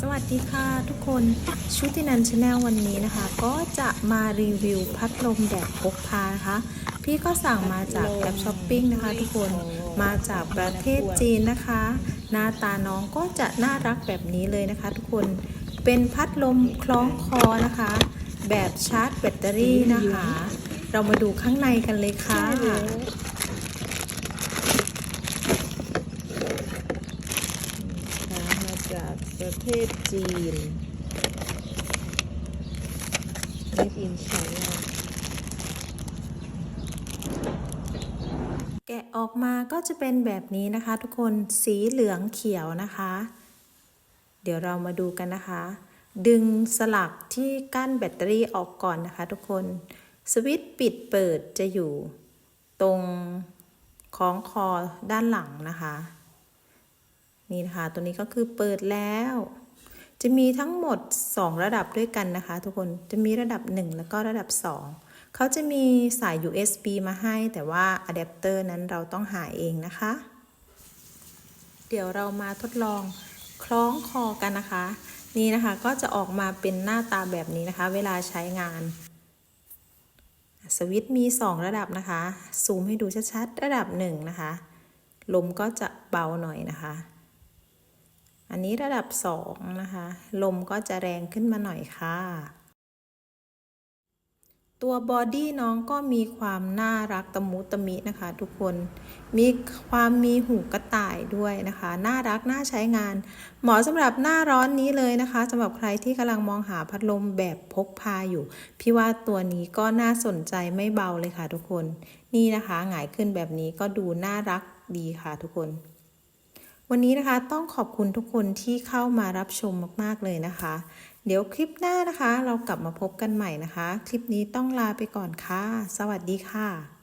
สวัสดีค่ะทุกคนชุตินันชาแนลวันนี้นะคะ ก็จะมารีวิวพัดลมแบบพกพานะคะ พี่ก็สั่งมาจากแอปช้อปปิ้งนะคะ ทุกคนมาจากประเทศจีนนะคะ หน้าตาน้องก็จะน่ารักแบบนี้เลยนะคะ ทุกคนเป็นพัดลมคล้องคอนะคะ แบบชาร์จแบตเตอรี่นะคะ เรามาดูข้างในกันเลยค่ะ มาจาก ประเทศจีน Made in China แกะออกมาก็จะเป็นแบบนี้นะคะ ทุกคนสีเหลืองเขียวนะคะ เดี๋ยวเรามาดูกันนะคะ ดึงสลักที่กั้นแบตเตอรี่ออกก่อนนะคะ ทุกคนสวิตช์ปิดเปิดจะอยู่ตรงคล้องคอด้านหลังนะคะ นี่นะคะ ตัวนี้ก็คือเปิดแล้ว จะมีทั้งหมด 2 ระดับด้วยกันนะคะ ทุกคนจะมีระดับ 1 แล้วก็ระดับ 2 เขาจะมีสาย USB มาให้ แต่ว่าอะแดปเตอร์นั้นเราต้องหาเองนะคะ เดี๋ยวเรามาทดลองคล้องคอกันนะคะ นี่นะคะก็จะออกมาเป็นหน้าตาแบบนี้นะคะ เวลาใช้งานสวิตช์มี 2 ระดับนะคะ ซูมให้ดูชัดๆ ระดับ 1 นะคะ ลมก็จะเบาหน่อยนะคะ อันนี้ระดับ 2 นะคะ ลมก็จะแรงขึ้นมาหน่อยค่ะ ตัวบอดี้น้องก็มีความน่ารักตะมุตะมินะคะทุกคน มีความมีหูกระต่ายด้วยนะคะ น่ารักน่าใช้งาน เหมาะสำหรับหน้าร้อนนี้เลยนะคะสำหรับใครที่กำลังมองหาพัดลมแบบพกพาอยู่ พี่ว่าตัวนี้ก็น่าสนใจไม่เบาเลยค่ะทุกคน นี่นะคะหงายขึ้นแบบนี้ก็ดูน่ารักดีค่ะทุกคน วันนี้นะคะต้องขอบคุณทุกคนที่เข้ามารับชมมาก ๆ เลยนะคะ เดี๋ยวคลิปหน้านะคะ เรากลับมาพบกันใหม่นะคะ คลิปนี้ต้องลาไปก่อนค่ะ สวัสดีค่ะ